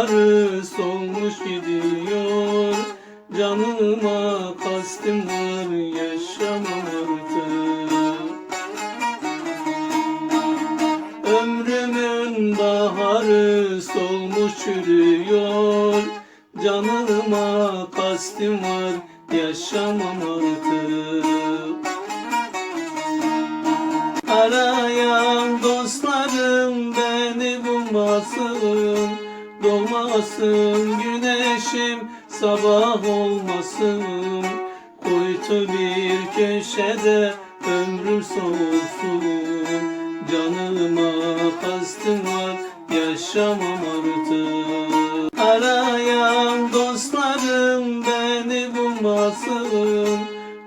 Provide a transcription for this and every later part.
baharı solmuş gidiyor. Canıma kastim var yaşamam artık. Ömrümün baharı solmuş çürüyor Canıma kastim var yaşamam artık Doğmasın güneşim sabah olmasın. Kuytu bir köşede ömrüm soğusun. Canıma kastım var yaşamam artık. Arayan dostlarım beni bulmasın.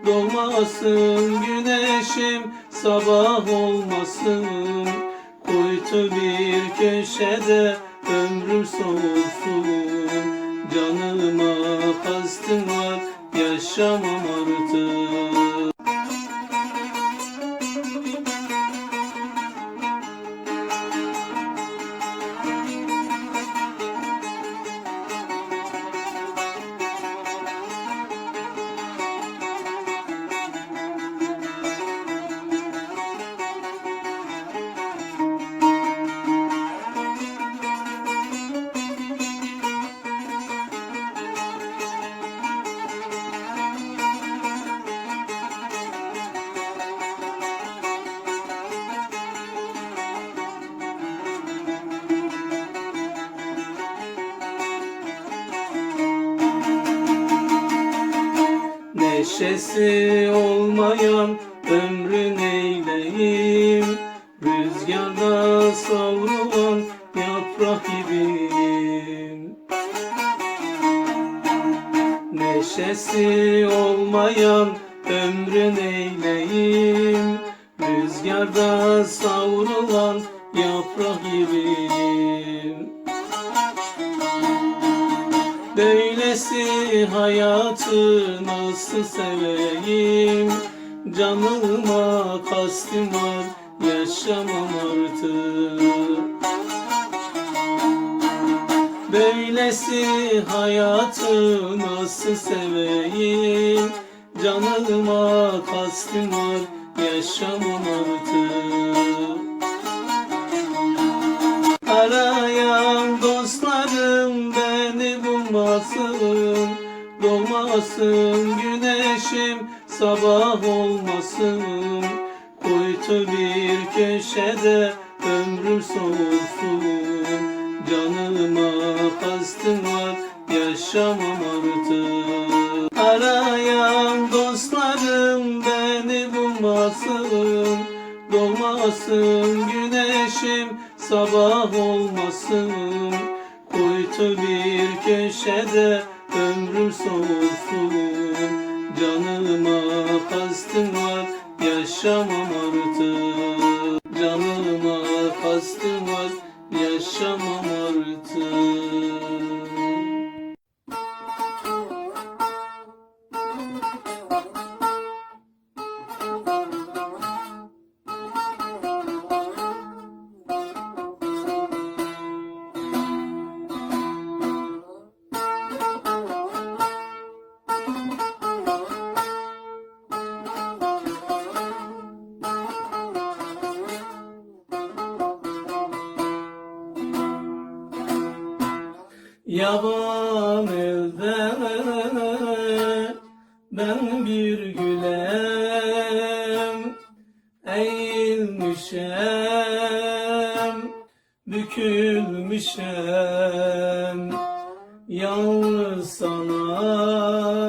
Doğmasın güneşim sabah olmasın. Kuytu bir köşede ömrüm soğusun Canıma kastım var yaşamam artık Neşesi olmayan ömrün eyleyim Rüzgarda savrulan yaprak gibiyim. Neşesi olmayan ömrün eyleyim Rüzgarda savrulan yaprak gibiyim Böylesi hayatı nasıl seveyim? Canıma kastim var yaşamam artık. Böylesi hayatı nasıl seveyim? Canıma kastim var yaşamam artık. Arayan Doğmasın güneşim sabah olmasın. Kuytu bir köşede ömrüm soğusun. Canıma kastım var yaşamam artık. Arayan dostlarım beni bulmasın. Doğmasın güneşim sabah olmasın. Kuytu bir köşede ömrüm soğusun Canıma kastım var yaşamam artık. Canıma kastım var yaşamam artık Yaban elde ben bir gülem. Eğilmişem, bükülmüşem. Yalnız sana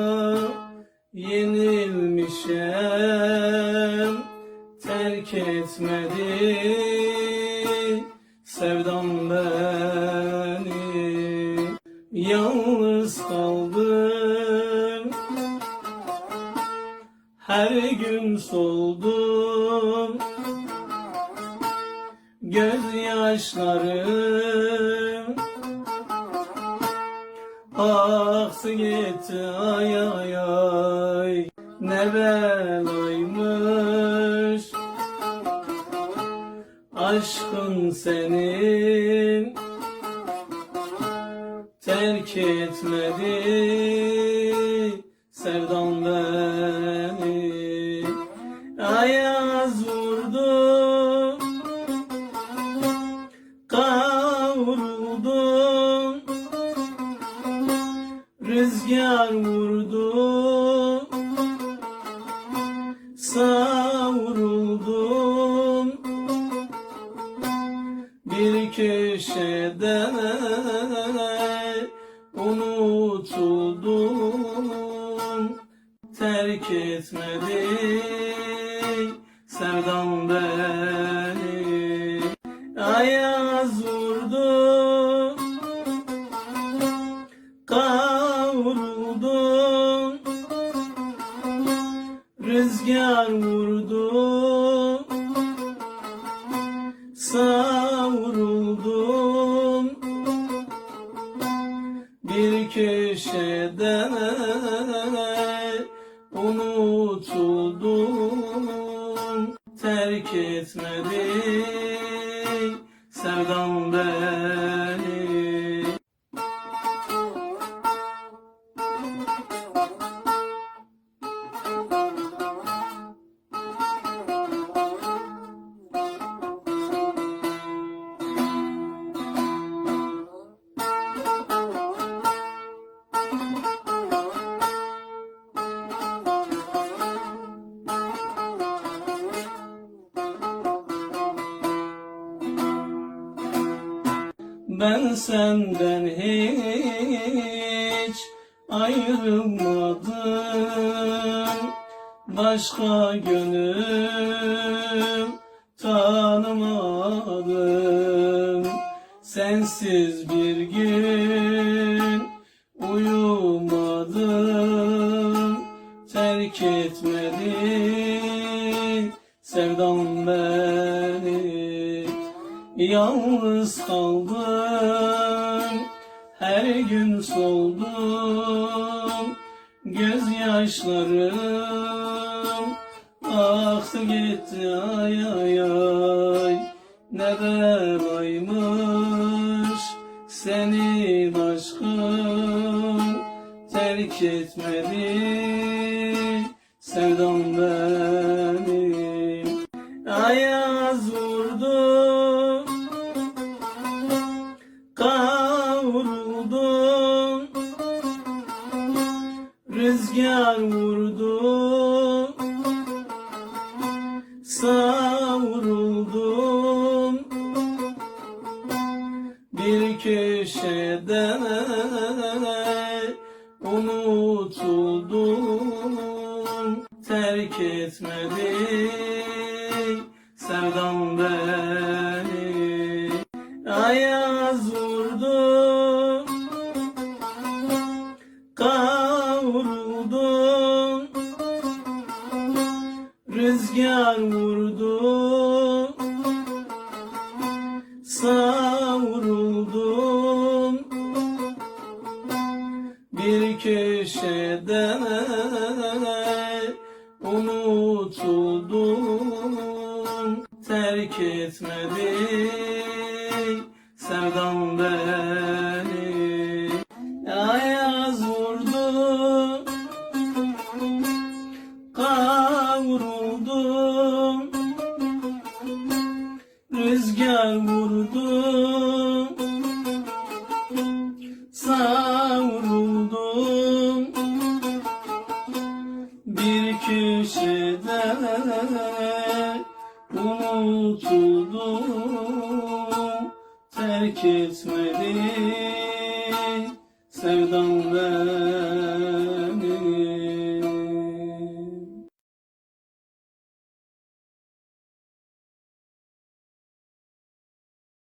Her gün soldum. Gözyaşlarım. Aksi gitti ay ay ay. Ne belaymış. Aşkın senin. Terk etmedi Rüzgar vurdu. Savruldum. Bir köşede Unutuldum. Terk etmedi Sevdam beni Vurdu Savruldum. Bir köşede Unutuldum. Terk etmedi Sevdam beni Ben senden hiç ayrılmadım. Başka gönül tanımadım. Sensiz bir gün uyumadım. Terk etmedi Yalnız kaldım, her gün soldum. Gözyaşlarım aktı gitti ay ay ay. Ne belaymış senin aşkın? Terk etmedi sevdam benim Rüzgar vurdu Savruldum. Bir köşede Unutuldum. Terk etmedi Sevdam beni Bir Unutuldum Terk etmedi. Sevdam ben